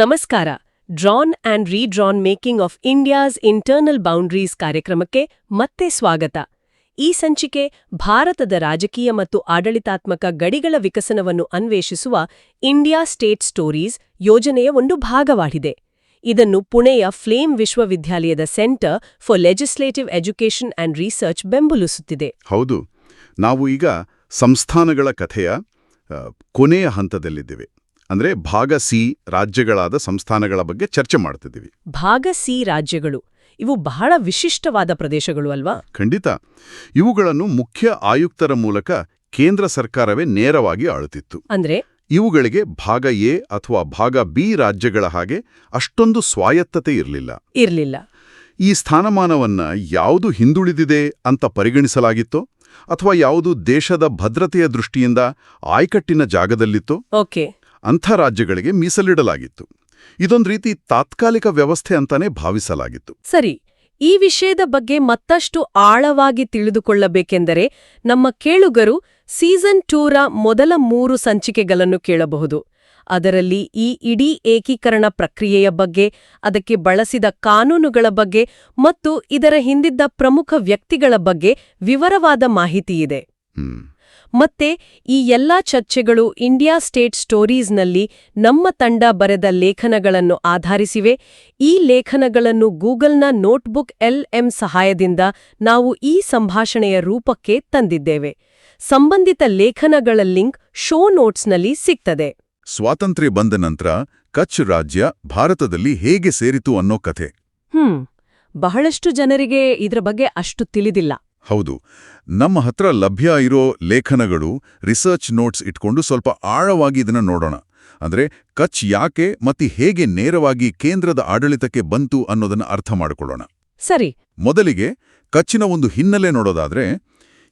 ನಮಸ್ಕಾರ. Drawn and redrawn making of India's internal boundaries ಕಾರ್ಯಕ್ರಮಕ್ಕೆ ಮತ್ತೆ ಸ್ವಾಗತ. ಈ ಸಂಚಿಕೆ ಭಾರತದ ರಾಜಕೀಯ ಮತ್ತು ಆಡಳಿತಾತ್ಮಕ ಗಡಿಗಳ ವಿಕಸನವನ್ನು ಅನ್ವೇಷಿಸುವ ಇಂಡಿಯಾ ಸ್ಟೇಟ್ ಸ್ಟೋರೀಸ್ ಯೋಜನೆಯ ಒಂದು ಭಾಗವಾಗಿದೆ. ಇದನ್ನು ಪುಣೆಯ ಫ್ಲೇಮ್ ವಿಶ್ವವಿದ್ಯಾಲಯದ centre for legislative education and research ಬೆಂಬಲಿಸುತ್ತಿದೆ. ಹೌದು. ನಾವು ಈಗ ಸಂಸ್ಥಾನಗಳ ಕಥೆಯ ಕೊನೆಯ ಹಂತದಲ್ಲಿದ್ದೇವೆ. ಅಂದ್ರೆ ಭಾಗ ಸಿ ರಾಜ್ಯಗಳಾದ ಸಂಸ್ಥಾನಗಳ ಬಗ್ಗೆ ಚರ್ಚೆ ಮಾಡ್ತಿದ್ದೀವಿ. ಭಾಗ ಸಿ ರಾಜ್ಯಗಳು ಇವು ಬಹಳ ವಿಶಿಷ್ಟವಾದ ಪ್ರದೇಶಗಳು ಅಲ್ವಾ? ಖಂಡಿತ. ಇವುಗಳನ್ನು ಮುಖ್ಯ ಆಯುಕ್ತರ ಮೂಲಕ ಕೇಂದ್ರ ಸರ್ಕಾರವೇ ನೇರವಾಗಿ ಆಳುತ್ತಿತ್ತು. ಅಂದ್ರೆ? ಇವುಗಳಿಗೆ ಭಾಗ ಎ ಅಥವಾ ಭಾಗ ಬಿ ರಾಜ್ಯಗಳ ಹಾಗೆ ಅಷ್ಟೊಂದು ಸ್ವಾಯತ್ತತೆ ಇರಲಿಲ್ಲ. ಇರಲಿಲ್ಲ. ಈ ಸ್ಥಾನಮಾನವನ್ನ ಯಾವುದು ಹಿಂದುಳಿದಿದೆ ಅಂತ ಪರಿಗಣಿಸಲಾಗಿತ್ತೋ ಅಥವಾ ಯಾವುದು ದೇಶದ ಭದ್ರತೆಯ ದೃಷ್ಟಿಯಿಂದ ಆಯ್ಕಟ್ಟಿನ ಜಾಗದಲ್ಲಿತ್ತೋ ಓಕೆ. ಅಂಥ ರಾಜ್ಯಗಳಿಗೆ ಮೀಸಲಿಡಲಾಗಿತ್ತು. ಇದೊಂದು ರೀತಿ ತಾತ್ಕಾಲಿಕ ವ್ಯವಸ್ಥೆ ಅಂತಾನೆ ಭಾವಿಸಲಾಗಿತ್ತು. ಸರಿ ಈ ವಿಷಯದ ಬಗ್ಗೆ ಮತ್ತಷ್ಟು ಆಳವಾಗಿ ತಿಳಿದುಕೊಳ್ಳಬೇಕೆಂದರೆ ನಮ್ಮ ಕೇಳುಗರು ಸೀಸನ್ ಟೂರ ಮೊದಲ ಮೂರು ಸಂಚಿಕೆಗಳನ್ನು ಕೇಳಬಹುದು. ಅದರಲ್ಲಿ ಈ ಇಡೀ ಏಕೀಕರಣ ಪ್ರಕ್ರಿಯೆಯ ಬಗ್ಗೆ ಅದಕ್ಕೆ ಬಳಸಿದ ಕಾನೂನುಗಳ ಬಗ್ಗೆ ಮತ್ತು ಇದರ ಹಿಂದಿದ್ದ ಪ್ರಮುಖ ವ್ಯಕ್ತಿಗಳ ಬಗ್ಗೆ ವಿವರವಾದ ಮಾಹಿತಿಯಿದೆ. ಹ್ಮ್. ಮತ್ತೆ ಈ ಎಲ್ಲಾ ಚರ್ಚೆಗಳು ಇಂಡಿಯಾ ಸ್ಟೇಟ್ ಸ್ಟೋರೀಸ್ನಲ್ಲಿ ನಮ್ಮ ತಂಡ ಬರೆದ ಲೇಖನಗಳನ್ನು ಆಧರಿಸಿವೆ. ಈ ಲೇಖನಗಳನ್ನು ಗೂಗಲ್ನ ನೋಟ್ಬುಕ್ ಎಲ್ ಎಂ ಸಹಾಯದಿಂದ ನಾವು ಈ ಸಂಭಾಷಣೆಯ ರೂಪಕ್ಕೆ ತಂದಿದ್ದೇವೆ. ಸಂಬಂಧಿತ ಲೇಖನಗಳ ಲಿಂಕ್ ಶೋ ನೋಟ್ಸ್ನಲ್ಲಿ ಸಿಗ್ತದೆ. ಸ್ವಾತಂತ್ರ್ಯ ಬಂದ ನಂತರ ಕಚ್ ರಾಜ್ಯ ಭಾರತದಲ್ಲಿ ಹೇಗೆ ಸೇರಿತು ಅನ್ನೋ ಕಥೆ. ಹ್ಮ್ ಬಹಳಷ್ಟು ಜನರಿಗೆ ಇದರ ಬಗ್ಗೆ ಅಷ್ಟು ತಿಳಿದಿಲ್ಲ. ಹೌದು. ನಮ್ಮ ಹತ್ರ ಲಭ್ಯ ಇರೋ ಲೇಖನಗಳು ರಿಸರ್ಚ್ ನೋಟ್ಸ್ ಇಟ್ಕೊಂಡು ಸ್ವಲ್ಪ ಆಳವಾಗಿ ಇದನ್ನ ನೋಡೋಣ. ಅಂದ್ರೆ ಕಚ್ ಯಾಕೆ ಮತ್ತು ಹೇಗೆ ನೇರವಾಗಿ ಕೇಂದ್ರದ ಆಡಳಿತಕ್ಕೆ ಬಂತು ಅನ್ನೋದನ್ನ ಅರ್ಥ ಮಾಡಿಕೊಳ್ಳೋಣ. ಸರಿ. ಮೊದಲಿಗೆ ಕಚ್ಚಿನ ಒಂದು ಹಿನ್ನೆಲೆ ನೋಡೋದಾದ್ರೆ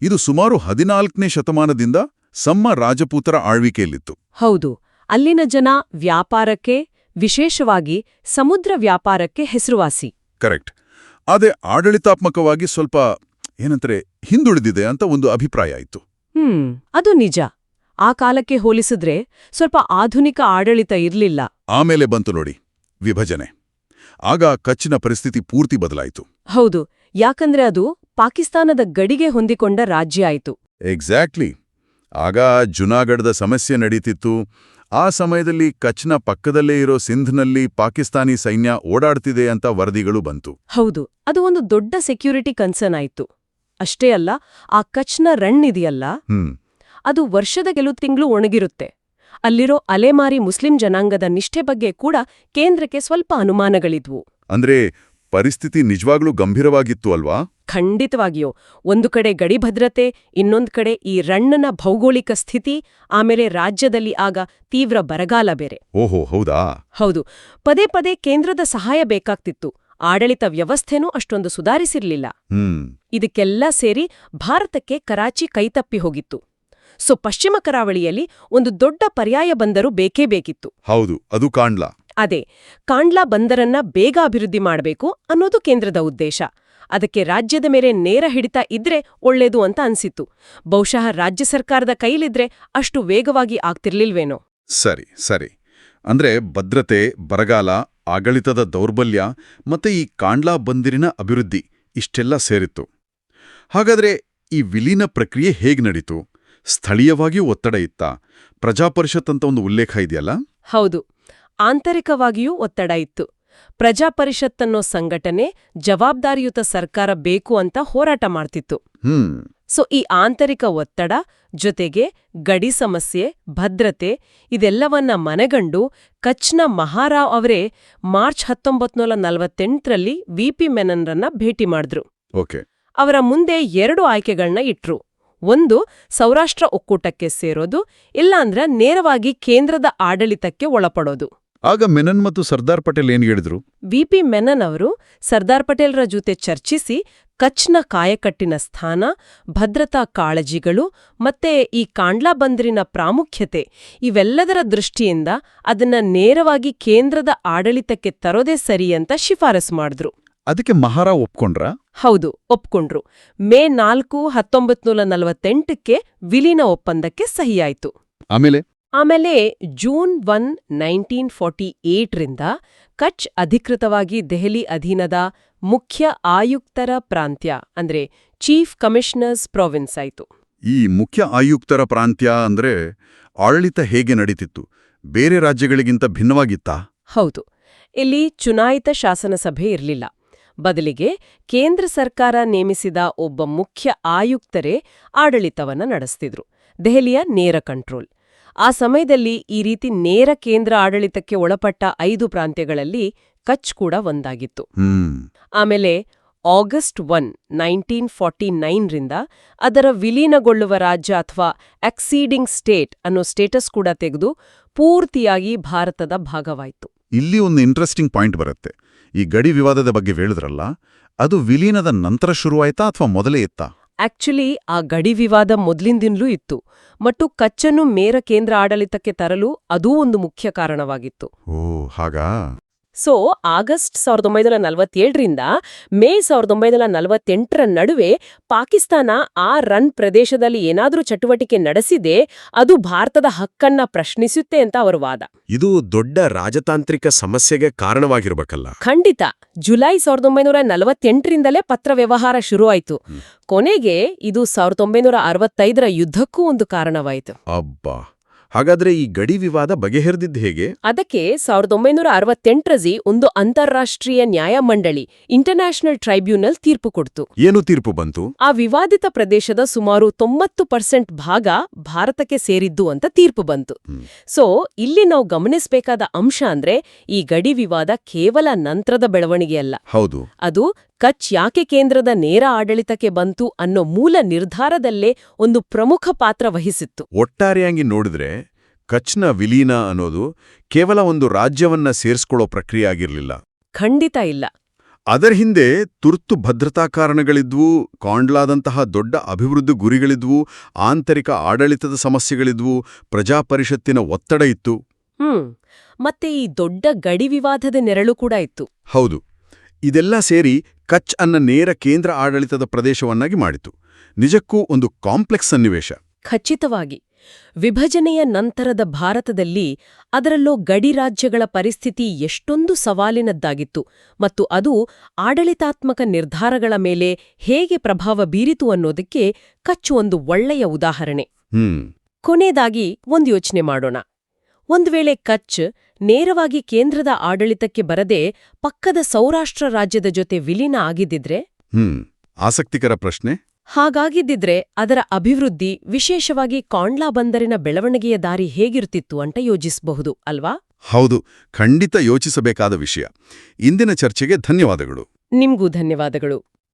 ಇದು ಸುಮಾರು ಹದಿನಾಲ್ಕನೇ ಶತಮಾನದಿಂದ ಸಮ್ಮ ರಾಜಪೂತರ ಆಳ್ವಿಕೆಯಲ್ಲಿತ್ತು. ಹೌದು. ಅಲ್ಲಿನ ಜನ ವ್ಯಾಪಾರಕ್ಕೆ ವಿಶೇಷವಾಗಿ ಸಮುದ್ರ ವ್ಯಾಪಾರಕ್ಕೆ ಹೆಸರುವಾಸಿ. ಕರೆಕ್ಟ್. ಆದ್ರೆ ಆಡಳಿತಾತ್ಮಕವಾಗಿ ಸ್ವಲ್ಪ ಏನಂತಾರೆ ಹಿಂದುಳಿದಿದೆ ಅಂತ ಒಂದು ಅಭಿಪ್ರಾಯ ಆಯಿತು. ಹ್ಮ್ ಅದು ನಿಜ. ಆ ಕಾಲಕ್ಕೆ ಹೋಲಿಸಿದ್ರೆ ಸ್ವಲ್ಪ ಆಧುನಿಕ ಆಡಳಿತ ಇರಲಿಲ್ಲ. ಆಮೇಲೆ ಬಂತು ನೋಡಿ ವಿಭಜನೆ. ಆಗ ಕಚ್ಚಿನ ಪರಿಸ್ಥಿತಿ ಪೂರ್ತಿ ಬದಲಾಯಿತು. ಹೌದು ಯಾಕಂದ್ರೆ ಅದು ಪಾಕಿಸ್ತಾನದ ಗಡಿಗೆ ಹೊಂದಿಕೊಂಡ ರಾಜ್ಯ ಆಯಿತು. ಎಕ್ಸಾಕ್ಟ್ಲಿ ಆಗ ಜುನಾಗಢದ ಸಮಸ್ಯೆ ನಡೀತಿತ್ತು. ಆ ಸಮಯದಲ್ಲಿ ಕಚ್ನ ಪಕ್ಕದಲ್ಲೇ ಇರೋ ಸಿಂಧ್ನಲ್ಲಿ ಪಾಕಿಸ್ತಾನಿ ಸೈನ್ಯ ಓಡಾಡ್ತಿದೆ ಅಂತ ವರದಿಗಳು ಬಂತು. ಹೌದು ಅದು ಒಂದು ದೊಡ್ಡ ಸೆಕ್ಯೂರಿಟಿ ಕನ್ಸರ್ನ್ ಆಯಿತು. ಅಷ್ಟೇ ಅಲ್ಲ ಆ ಕಚ್ನ ರಣ್ ಇದೆಯಲ್ಲ? ಅದು ವರ್ಷದ ಕೆಲವು ತಿಂಗಳು ಒಣಗಿರುತ್ತೆ. ಅಲ್ಲಿರೋ ಅಲೆಮಾರಿ ಮುಸ್ಲಿಂ ಜನಾಂಗದ ನಿಷ್ಠೆ ಬಗ್ಗೆ ಕೂಡ ಕೇಂದ್ರಕ್ಕೆ ಸ್ವಲ್ಪ ಅನುಮಾನಗಳಿದ್ವು. ಅಂದ್ರೆ ಪರಿಸ್ಥಿತಿ ನಿಜವಾಗ್ಲೂ ಗಂಭೀರವಾಗಿತ್ತು ಅಲ್ವಾ? ಖಂಡಿತವಾಗಿಯೋ. ಒಂದು ಕಡೆ ಗಡಿ ಭದ್ರತೆ ಇನ್ನೊಂದು ಕಡೆ ಈ ರಣ್ಣನ ಭೌಗೋಳಿಕ ಸ್ಥಿತಿ ಆಮೇಲೆ ರಾಜ್ಯದಲ್ಲಿ ಆಗ ತೀವ್ರ ಬರಗಾಲ ಬೇರೆ. ಓಹೋ ಹೌದಾ? ಹೌದು. ಪದೇ ಪದೇ ಕೇಂದ್ರದ ಸಹಾಯ ಬೇಕಾಗ್ತಿತ್ತು. ಆಡಳಿತ ವ್ಯವಸ್ಥೆನೂ ಅಷ್ಟೊಂದು ಸುಧಾರಿಸಿರ್ಲಿಲ್ಲ. ಇದಕ್ಕೆಲ್ಲ ಸೇರಿ ಭಾರತಕ್ಕೆ ಕರಾಚಿ ಕೈತಪ್ಪಿ ಹೋಗಿತ್ತು. ಸೊ ಪಶ್ಚಿಮ ಕರಾವಳಿಯಲ್ಲಿ ಒಂದು ದೊಡ್ಡ ಪರ್ಯಾಯ ಬಂದರು ಬೇಕೇ ಬೇಕಿತ್ತು. ಹೌದು ಅದು ಕಾಂಡ್ಲಾ. ಅದೇ ಕಾಂಡ್ಲಾ ಬಂದರನ್ನ ಬೇಗ ಅಭಿವೃದ್ಧಿ ಮಾಡಬೇಕು ಅನ್ನೋದು ಕೇಂದ್ರದ ಉದ್ದೇಶ. ಅದಕ್ಕೆ ರಾಜ್ಯದ ಮೇಲೆ ನೇರ ಹಿಡಿತ ಇದ್ರೆ ಒಳ್ಳೇದು ಅಂತ ಅನ್ಸಿತ್ತು. ಬಹುಶಃ ರಾಜ್ಯ ಸರ್ಕಾರದ ಕೈಲಿದ್ರೆ ಅಷ್ಟು ವೇಗವಾಗಿ ಆಗ್ತಿರ್ಲಿಲ್ವೇನೋ. ಸರಿ ಸರಿ. ಅಂದ್ರೆ ಭದ್ರತೆ ಬರಗಾಲ ಆಡಳಿತದ ದೌರ್ಬಲ್ಯ ಮತ್ತೆ ಈ ಕಾಂಡ್ಲಾ ಬಂದಿರಿನ ಅಭಿವೃದ್ಧಿ ಇಷ್ಟೆಲ್ಲ ಸೇರಿತ್ತು. ಹಾಗಾದ್ರೆ ಈ ವಿಲೀನ ಪ್ರಕ್ರಿಯೆ ಹೇಗೆ ನಡೀತು? ಸ್ಥಳೀಯವಾಗಿಯೂ ಒತ್ತಡ ಇತ್ತ? ಪ್ರಜಾಪರಿಷತ್ ಅಂತ ಒಂದು ಉಲ್ಲೇಖ ಇದೆಯಲ್ಲ? ಹೌದು. ಆಂತರಿಕವಾಗಿಯೂ ಒತ್ತಡ ಇತ್ತು. ಪ್ರಜಾಪರಿಷತ್ತನ್ನೋ ಸಂಘಟನೆ ಜವಾಬ್ದಾರಿಯುತ ಸರ್ಕಾರ ಬೇಕು ಅಂತ ಹೋರಾಟ ಮಾಡ್ತಿತ್ತು. ಹ್ಮ್. ಸೊ ಈ ಆಂತರಿಕ ಒತ್ತಡ ಜೊತೆಗೆ ಗಡಿ ಸಮಸ್ಯೆ ಭದ್ರತೆ ಇದೆಲ್ಲವನ್ನ ಮನೆಗಂಡು ಕಚ್ನ ಮಹಾರಾವ್ ಅವರೇ ಮಾರ್ಚ್ ಹತ್ತೊಂಬತ್ನೂರ ನಲವತ್ತೆಂಟರಲ್ಲಿ ವಿಪಿ ಮೆನನ್ರನ್ನ ಭೇಟಿ ಮಾಡಿದ್ರು. ಅವರ ಮುಂದೆ ಎರಡು ಆಯ್ಕೆಗಳನ್ನ ಇಟ್ರು. ಒಂದು ಸೌರಾಷ್ಟ್ರ ಒಕ್ಕೂಟಕ್ಕೆ ಸೇರೋದು ಇಲ್ಲಾಂದ್ರೆ ನೇರವಾಗಿ ಕೇಂದ್ರದ ಆಡಳಿತಕ್ಕೆ ಒಳಪಡೋದು. ಆಗ ಮೆನನ್ ಮತ್ತು ಸರ್ದಾರ್ ಪಟೇಲ್ ಏನ್ ಹೇಳಿದ್ರು? ವಿಪಿ ಮೆನನ್ ಅವರು ಸರ್ದಾರ್ ಪಟೇಲ್ರ ಜೊತೆ ಚರ್ಚಿಸಿ ಕಚ್ನ ಕಾಯಕಟ್ಟಿನ ಸ್ಥಾನ ಭದ್ರತಾ ಕಾಳಜಿಗಳು ಮತ್ತೆ ಈ ಕಾಂಡ್ಲಾ ಬಂದರಿನ ಪ್ರಾಮುಖ್ಯತೆ ಇವೆಲ್ಲದರ ದೃಷ್ಟಿಯಿಂದ ಅದನ್ನ ನೇರವಾಗಿ ಕೇಂದ್ರದ ಆಡಳಿತಕ್ಕೆ ತರೋದೇ ಸರಿ ಅಂತ ಶಿಫಾರಸು ಮಾಡಿದ್ರು. ಅದಕ್ಕೆ ಮಹಾರಾ ಒಪ್ಕೊಂಡ್ರ? ಹೌದು ಒಪ್ಕೊಂಡ್ರು. ಮೇ ನಾಲ್ಕು ಹತ್ತೊಂಬತ್ನೂರ ನಲವತ್ತೆಂಟಕ್ಕೆ ವಿಲೀನ ಒಪ್ಪಂದಕ್ಕೆ ಸಹಿಯಾಯಿತು. ಆಮೇಲೆ? ಆಮೇಲೆ ಜೂನ್ ಒನ್ ನೈನ್ಟೀನ್ ಫಾರ್ಟಿ ಏಟ್ರಿಂದ ಕಚ್ ಅಧಿಕೃತವಾಗಿ ದೆಹಲಿ ಅಧೀನದ ಮುಖ್ಯ ಆಯುಕ್ತರ ಪ್ರಾಂತ್ಯ ಅಂದ್ರೆ ಚೀಫ್ ಕಮಿಷನರ್ಸ್ ಪ್ರಾವಿನ್ಸ್ ಆಯಿತು. ಈ ಮುಖ್ಯ ಆಯುಕ್ತರ ಪ್ರಾಂತ್ಯ ಅಂದ್ರೆ ಆಡಳಿತ ಹೇಗೆ ನಡೀತಿತ್ತು? ಬೇರೆ ರಾಜ್ಯಗಳಿಗಿಂತ ಭಿನ್ನವಾಗಿತ್ತಾ? ಹೌದು. ಇಲ್ಲಿ ಚುನಾಯಿತ ಶಾಸನಸಭೆ ಇರಲಿಲ್ಲ. ಬದಲಿಗೆ ಕೇಂದ್ರ ಸರ್ಕಾರ ನೇಮಿಸಿದ ಒಬ್ಬ ಮುಖ್ಯ ಆಯುಕ್ತರೇ ಆಡಳಿತವನ್ನ ನಡೆಸ್ತಿದ್ರು. ದೆಹಲಿಯ ನೇರ ಕಂಟ್ರೋಲ್. ಆ ಸಮಯದಲ್ಲಿ ಈ ರೀತಿ ನೇರ ಕೇಂದ್ರ ಆಡಳಿತಕ್ಕೆ ಒಳಪಟ್ಟ ಐದು ಪ್ರಾಂತ್ಯಗಳಲ್ಲಿ ಕಚ್ ಕೂಡ ಒಂದಾಗಿತ್ತು. ಆಮೇಲೆ ಆಗಸ್ಟ್ ಒನ್ ನೈನ್ಟೀನ್ ಫಾರ್ಟಿ ನೈನ್ರಿಂದ ಅದರ ವಿಲೀನಗೊಳ್ಳುವ ರಾಜ್ಯ ಅಥವಾ ಎಕ್ಸೀಡಿಂಗ್ ಸ್ಟೇಟ್ ಅನ್ನೋ ಸ್ಟೇಟಸ್ ಕೂಡ ತೆಗೆದು ಪೂರ್ತಿಯಾಗಿ ಭಾರತದ ಭಾಗವಾಯಿತು. ಇಲ್ಲಿ ಒಂದು ಇಂಟ್ರೆಸ್ಟಿಂಗ್ ಪಾಯಿಂಟ್ ಬರುತ್ತೆ. ಈ ಗಡಿ ವಿವಾದದ ಬಗ್ಗೆ ಹೇಳಿದ್ರಲ್ಲ ಅದು ವಿಲೀನದ ನಂತರ ಶುರುವಾಯ್ತಾ ಅಥವಾ ಮೊದಲೇ ಇತ್ತಾ? ಆಕ್ಚುಲಿ ಆ ಗಡಿ ವಿವಾದ ಮೊದ್ಲಿಂದಿನ್ಲೂ ಇತ್ತು. ಮತ್ತು ಕಚ್ಚನ್ನು ಮೇರ ಕೇಂದ್ರ ಆಡಳಿತಕ್ಕೆ ತರಲು ಅದೂ ಒಂದು ಮುಖ್ಯ ಕಾರಣವಾಗಿತ್ತು. ಓ, ಹಾಗಾ? ಸೊ ಆಗಸ್ಟ್ ಸಾವಿರದ ಒಂಬೈನೂರ ನಲವತ್ತೇಳರಿಂದ ಮೇ ಸಾವಿರದ ಒಂಬೈನೂರ ನಲವತ್ತೆಂಟರ ನಡುವೆ ಪಾಕಿಸ್ತಾನ ಆ ರನ್ ಪ್ರದೇಶದಲ್ಲಿ ಏನಾದರೂ ಚಟುವಟಿಕೆ ನಡೆಸಿದೆ ಅದು ಭಾರತದ ಹಕ್ಕನ್ನ ಪ್ರಶ್ನಿಸುತ್ತೆ ಅಂತ ಅವರ ವಾದ. ಇದು ದೊಡ್ಡ ರಾಜತಾಂತ್ರಿಕ ಸಮಸ್ಯೆಗೆ ಕಾರಣವಾಗಿರ್ಬೇಕಲ್ಲ. ಖಂಡಿತ. ಜುಲೈ ಸಾವಿರದ ಒಂಬೈನೂರ ನಲವತ್ತೆಂಟರಿಂದಲೇ ಪತ್ರ ವ್ಯವಹಾರ ಶುರುವಾಯಿತು. ಕೊನೆಗೆ ಇದು ಸಾವಿರದ ಒಂಬೈನೂರ ಅರವತ್ತೈದರ ಯುದ್ಧಕ್ಕೂ ಒಂದು ಕಾರಣವಾಯಿತು. ಅಬ್ಬಾ. ಹಾಗಾದ್ರೆ ಈ ಗಡಿ ವಿವಾದ ಬಗೆಹರಿದಿದ್ದು ಹೇಗೆ? ಅದಕ್ಕೆ ಸಾವಿರದ ಒಂಬೈನೂರ ಅರವತ್ತೆಂಟರಜಿ ಒಂದು ಅಂತಾರಾಷ್ಟ್ರೀಯ ನ್ಯಾಯಮಂಡಳಿ ಇಂಟರ್ನ್ಯಾಷನಲ್ ಟ್ರೈಬ್ಯೂನಲ್ ತೀರ್ಪು ಕೊಡ್ತು. ಏನು ತೀರ್ಪು ಬಂತು? ಆ ವಿವಾದಿತ ಪ್ರದೇಶದ ಸುಮಾರು ತೊಂಬತ್ತು ಪರ್ಸೆಂಟ್ ಭಾಗ ಭಾರತಕ್ಕೆ ಸೇರಿದ್ದು ಅಂತ ತೀರ್ಪು ಬಂತು. ಸೊ ಇಲ್ಲಿ ನಾವು ಗಮನಿಸಬೇಕಾದ ಅಂಶ ಅಂದ್ರೆ ಈ ಗಡಿ ವಿವಾದ ಕೇವಲ ನಂತರದ ಬೆಳವಣಿಗೆಯಲ್ಲ. ಹೌದು. ಅದು ಕಚ್ ಯಾಕೆ ಕೇಂದ್ರದ ನೇರ ಆಡಳಿತಕ್ಕೆ ಬಂತು ಅನ್ನೋ ಮೂಲ ನಿರ್ಧಾರದಲ್ಲೇ ಒಂದು ಪ್ರಮುಖ ಪಾತ್ರ ವಹಿಸಿತ್ತು. ಒಟ್ಟಾರೆಯಾಗಿ ನೋಡಿದ್ರೆ ಕಚ್ನ ವಿಲೀನ ಅನ್ನೋದು ಕೇವಲ ಒಂದು ರಾಜ್ಯವನ್ನ ಸೇರಿಸ್ಕೊಳ್ಳೋ ಪ್ರಕ್ರಿಯೆ ಆಗಿರಲಿಲ್ಲ. ಖಂಡಿತ ಇಲ್ಲ. ಅದರ ಹಿಂದೆ ತುರ್ತು ಭದ್ರತಾ ಕಾರಣಗಳಿದ್ವು ಕಾಂಡ್ಲಾದಂತಹ ದೊಡ್ಡ ಅಭಿವೃದ್ಧಿ ಗುರಿಗಳಿದ್ವು ಆಂತರಿಕ ಆಡಳಿತದ ಸಮಸ್ಯೆಗಳಿದ್ವು ಪ್ರಜಾಪರಿಷತ್ತಿನ ಒತ್ತಡ ಇತ್ತು. ಹ್ಮ್ ಮತ್ತೆ ಈ ದೊಡ್ಡ ಗಡಿ ವಿವಾದದ ನೆರಳು ಕೂಡ ಇತ್ತು. ಹೌದು. ಇದೆಲ್ಲ ಸೇರಿ ಕಚ್ ಅನ್ನ ನೇರ ಕೇಂದ್ರ ಆಡಳಿತದ ಪ್ರದೇಶವನ್ನಾಗಿ ಮಾಡಿತು. ನಿಜಕ್ಕೂ ಒಂದು ಕಾಂಪ್ಲೆಕ್ಸ್ ಸನ್ನಿವೇಶ. ಖಚಿತವಾಗಿ ವಿಭಜನೆಯ ನಂತರದ ಭಾರತದಲ್ಲಿ ಅದರಲ್ಲೋ ಗಡಿ ರಾಜ್ಯಗಳ ಪರಿಸ್ಥಿತಿ ಎಷ್ಟೊಂದು ಸವಾಲಿನದ್ದಾಗಿತ್ತು ಮತ್ತು ಅದು ಆಡಳಿತಾತ್ಮಕ ನಿರ್ಧಾರಗಳ ಮೇಲೆ ಹೇಗೆ ಪ್ರಭಾವ ಬೀರಿತು ಅನ್ನೋದಕ್ಕೆ ಕಚ್ಚು ಒಂದು ಒಳ್ಳೆಯ ಉದಾಹರಣೆ. ಹ್ಮ್. ಕೊನೆಯದಾಗಿ ಒಂದು ಯೋಚನೆ ಮಾಡೋಣ. ಒಂದು ವೇಳೆ ಕಚ್ ನೇರವಾಗಿ ಕೇಂದ್ರದ ಆಡಳಿತಕ್ಕೆ ಬರದೆ ಪಕ್ಕದ ಸೌರಾಷ್ಟ್ರ ರಾಜ್ಯದ ಜೊತೆ ವಿಲೀನ ಆಗಿದ್ದಿದ್ರೆ? ಹ್ಮ್ ಆಸಕ್ತಿಕರ ಪ್ರಶ್ನೆ. ಹಾಗಾಗಿದ್ದಿದ್ರೆ ಅದರ ಅಭಿವೃದ್ಧಿ ವಿಶೇಷವಾಗಿ ಕಾಂಡ್ಲಾ ಬಂದರಿನ ಬೆಳವಣಿಗೆಯ ದಾರಿ ಹೇಗಿರುತ್ತಿತ್ತು ಅಂತ ಯೋಚಿಸಬಹುದು ಅಲ್ವಾ? ಹೌದು ಖಂಡಿತ ಯೋಚಿಸಬೇಕಾದ ವಿಷಯ. ಇಂದಿನ ಚರ್ಚೆಗೆ ಧನ್ಯವಾದಗಳು. ನಿಮ್ಗೂ ಧನ್ಯವಾದಗಳು.